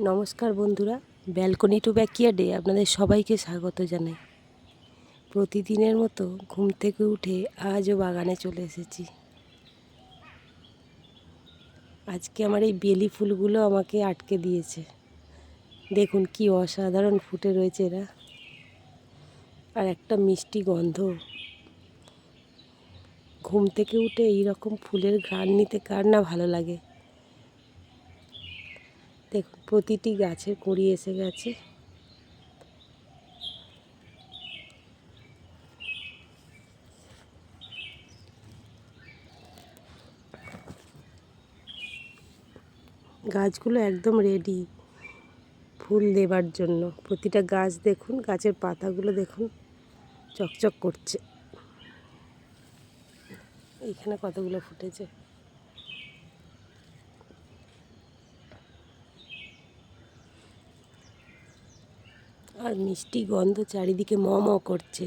নমস্কার বন্ধুরা, balcony two ব্যাকইয়ার্ডে আপনাদের সবাইকে স্বাগত জানাই। প্রতিদিনের মতো ঘুম থেকে উঠে আজও বাগানে চলে এসেছি। আজকে আমার এই বেলি ফুলগুলো আমাকে আটকে দিয়েছে। দেখুন কি অসাধারণ ফুটে রয়েছে এরা। আর একটা মিষ্টি গন্ধ। ঘুম থেকে উঠে এইরকম ফুলের ঘ্রাণ নিতে কার না ভালো লাগে। দেখুন প্রতিটি গাছের কুড়ি এসে গেছে। গাছগুলো একদম রেডি ফুল দেবার জন্য। প্রতিটা গাছ দেখুন, গাছের পাতাগুলো দেখুন, চকচক করছে। এইখানে কতগুলো ফুটেছে? আর মিষ্টি গন্ধ চারিদিকে ম ম করছে।